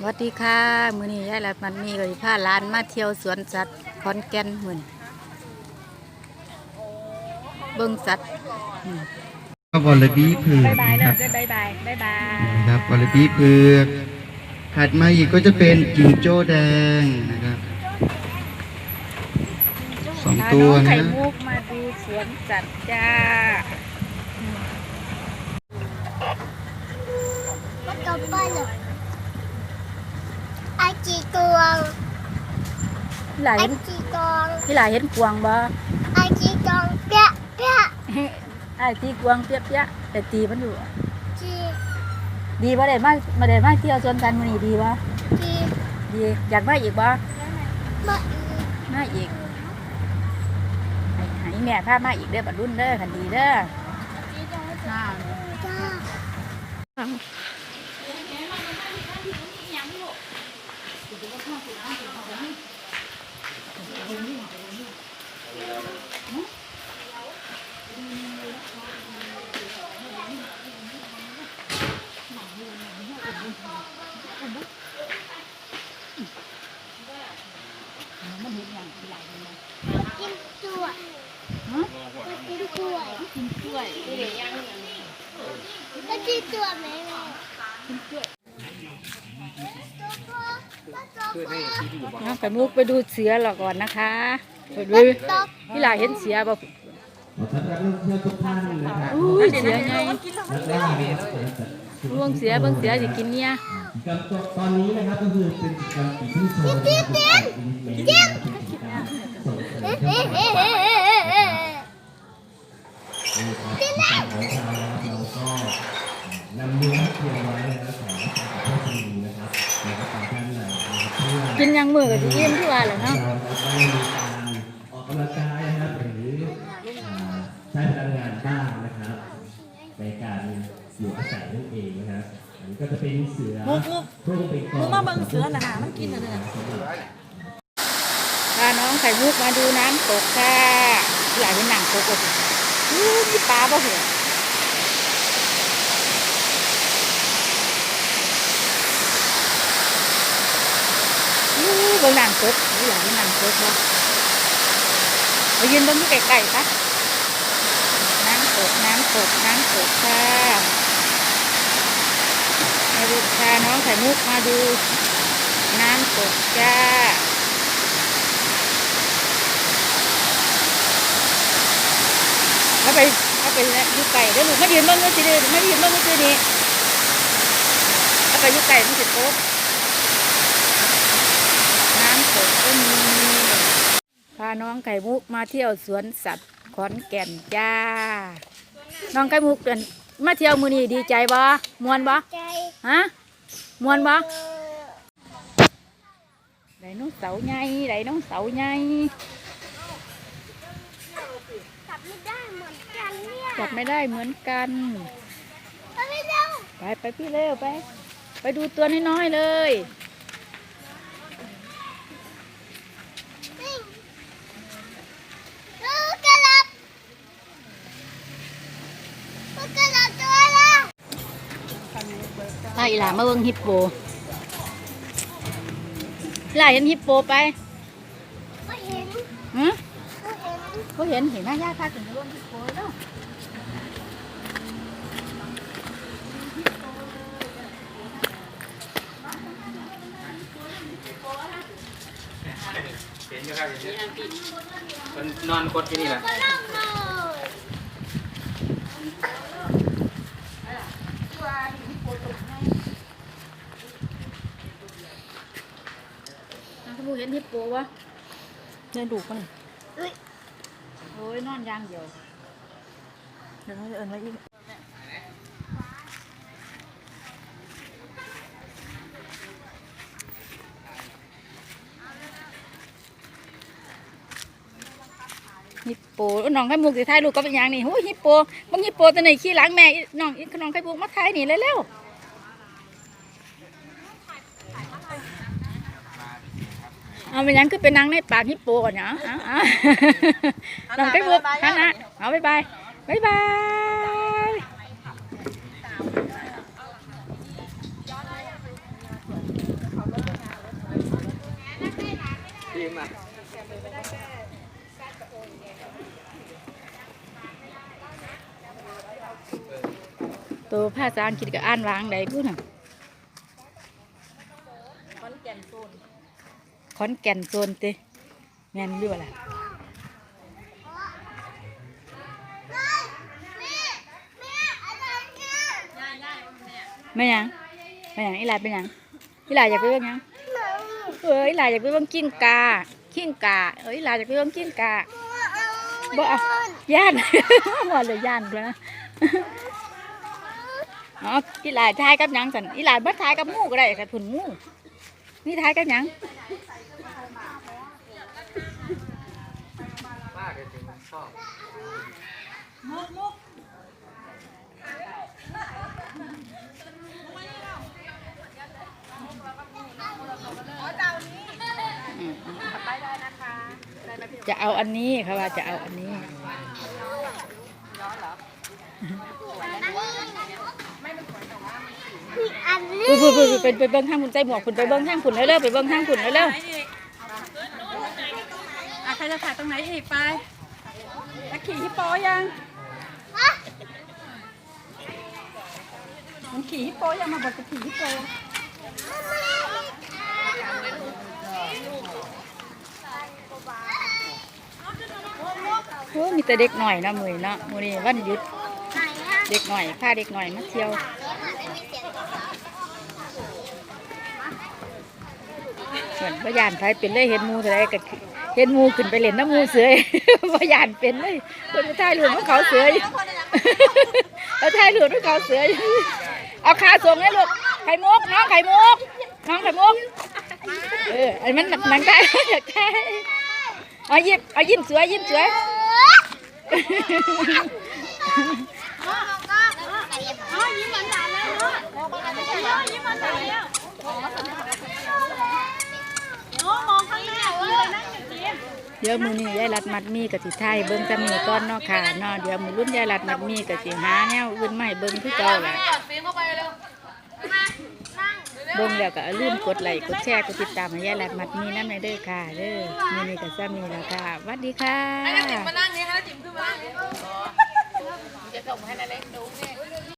สวัสดีค่ะ มื้อนี้ยายละมันมีเลยพาหลานมาเที่ยวสวนสัตว์ขอนแก่นมื้อนี้เบิ่งสัตว์อืมก็วอลเลย์บีเผือกบายบายนะเลครัยบบายบายบายบาย นะครับวอลเลย์บีเผือกถัดมาอีกก็จะเป็นจิงโจ้แดงนะครับสองพาตัวน้องนะไข่มุกมาดูสวนสัตว์จ้ามันกำปั้นเหรอไอ จีกวงพี่หลายไอเห็นจีกวงพี่หลายเห็นกวางบ่ไอจีกวงเปี้ยเปี้ยไอ้ตีกวางเปียกๆแต่ตีมันอยู่จีดีบ่ได้มามาได้มาเที่ยวสวนสัตว์มื้อนี้ดีบ่จีดีอยากมาอีกบ่มามาอีกให้ให้แม่พามาอีกเด้อบัดรุ่นเด้อคันดีเด้ออ่าจ้า มันเห็นอย่างที่หลายเลยนะ กินตัว ฮะ กินตัว กินกล้วย ก็กิน ตัวไหมแม่กินกล้วยตัวตัวน้องไข่มุกไปดูเสือหรอก่อนนะคะไปดูพี่หลาเห็นเสือบ่ขอต้อนรับนักท่องเที่ยวทุกท่านนะครับอู้ยเสือไงแล้วก็นะครับล่วงเสือเบิ่งเสือสิกินเนี่ยกับตอนนี้นะครับก็คือเป็นกิจกรรมปีที่โชว์นะครับเป็นกิจกรรมเป็นกิจกรรมส่งเสริมเอ๊ะเจ้าเอ๊ะของเอ๊ะเอ๊ะเอ๊ะกิจกรรมของเรานะครับเราก็ นำเนื้อเตรียมไว้นะครับของทางผู้ชมนะครับแล้วก็ตามด้านในนะครับเพื่อกินยังมือกับสิยิ้มที่ว่าแหละเนาะเราได้มีการออกกำลังกายนะครับหรืออ่าใช้พลังงานบ้างนะครับ ในการอยู่อาศัยนั่นเองนะครับอันนี้ก็จะเป็นเสือมุกมุกร่วงเป็นกองมึงมาเบิ่งเสือน่ะหามันกินน่ะเด้อพาน้องไข่มุกมาดูน้ำตกค่ะพี่หลาเห็นน้ำตกบ่อู้มีปลาบ่เหรออู้ เบิ่งน้ำตกพี่หลาเห็นน้ำตกบ่ไปยืนเบิ่งอยู่ไกลๆปะน้ำตกน้ำตกน้ำตกค่ะมาดูพาน้องไข่มุกมาดู น้ำตกจ้าเอาไปเอาไปยูไก่เดี๋ยวลูกมายืนเบ้างก็สิเด้อมายืนเบ้างก็สินี่เอาไปยู่ไก่มันสิโต๊ะน้ำตกก็มี พาน้องไก่มุกมาเที่ยวสวนสัตว์ขอนแก่นจ้า น้องไก่มุกเดินมาเที่ยวมือนี้ดีใจบ่มวนบ่ใจฮะมวนบ่เออไดโน้องเสาร์ใหญ่ไดโน้องเสาร์ใหญ่กลับไม่ได้เหมือนกันเนี่ยจับไม่ได้เหมือนกันไปไม่เร็วไปไปพี่เร็วไป ไปดูตัวน้อยๆเลย อีหล่ามาเบิ่งฮิปโปอีหล่าเห็นฮิปโปไปไม่เห็นหืมไม่เห็นเขาเห็นเห็นหน้าญาติพาถึงร่วมฮิปโปแล้วเห็นอยู่ครับเห็นอยู่มันนอนกดที่นี่แหละ ก็ล่องเลยคุณบูเห็นฮิปโปวะเนี่ยดูมันอุ๊ยโอ้ยนอนอยางเดียวเดี๋ยวเราจะเอิ้นไว้อีกฮิปโปน้องไข่มุกสิถ่ายรูปก็เป็นอย่างนี้โอ้ยฮิปโปบางฮิปโปตัวไหนขี้หลังแม่อีน้องอีน้องไข่มุกมาถ่ายนี่เร็วๆ เอาเป็นหยังคือเป็นนางในปากฮิปโปก่อนเนาะเอาเอาน้องไข่มุกฮันนะเอาบ๊ายบายบ๊ายบายทีมอะตัวภาษาอังกฤษก็อ่านวางได้พูดน่ะขอนแก่นโซน ขอนแก่นโซนติแม่นอยู่ล่ะแม่แม่อะไรเนี่ยไม่ยังไม่ยังอีหลาเป็นยังอีหลาอยากไปเบิ่งยังเอ้ยอีหลาอยากไปเบิ่งกิ้งกากิ้งกาเอ้ยอีหลาอยากไปเบิ่งกิ้งกาบ่เอาย่านบ่เลยย่านเลยนะอ๋ออีหลาทายกับยังสันอีหลาบ่ทายกับหมูก็ได้แต่ผุนหมู นี่ทายกับหยังป้าแกถึงชอบจะเอาอันนี้เขาว่าจะเอาอันนี้ อีกอันนี้พูดพูดพูดไปไปเบิ้งทางคุณใจหมวกคุณไปเบิ้งทางคุณเร็วๆไปเบิ้งทางคุณเร็วไหนอีกอะใครจะถ่ายตรงไหนอีกไปตะขี่ฮิปโปยังมันขี่ฮิปโปยังมาบอกจะขี่ฮิปโปๆโอ้มีแต่เด็กหน่อยเนาะมือเนาะมือนี้วันหยุด เด็กหน่อยพาเด็กหน่อยมาเที่ยว เหมือนพยานไฟเป็นเลยเห็นหมูเท่าไรก็เห็นหมูขึ้นไปเล่นน้ำหมูเสือพยานเป็นเลยคนไปถ่ายรูปกับเขาเสืออยู่แล้วถ่ายรูปกับเขาเสืออยู่เอาขาส่งให้ลูกไข่มุกน้องไข่มุกน้องไข่มุกเอออันมันหนักหนังได้อยากได้เอายิ้มเอายิ้มสวยยิ้มสวยเดี๋ยวมือนี้ยายรัดมัดมีกับสิไทยเบิ้งจำมีก้อนเนาะค่ะเนาะเดี๋ยวมือรุ่นยายรัดมัดมีกับสิหาแนวอื่นใหม่เบิ้งคือเก่าแหละเบิ้งแล้วก็อย่าลืมกดไลค์กดแชร์กดติดตามให้ยายรัดมัดมีนั่นในเด้อค่ะเด้อมือนี้กับจำมีแล้วค่ะสวัสดีค่ะมานั่งนี่ค่ะจิ๋มขึ้นมานั่งนี่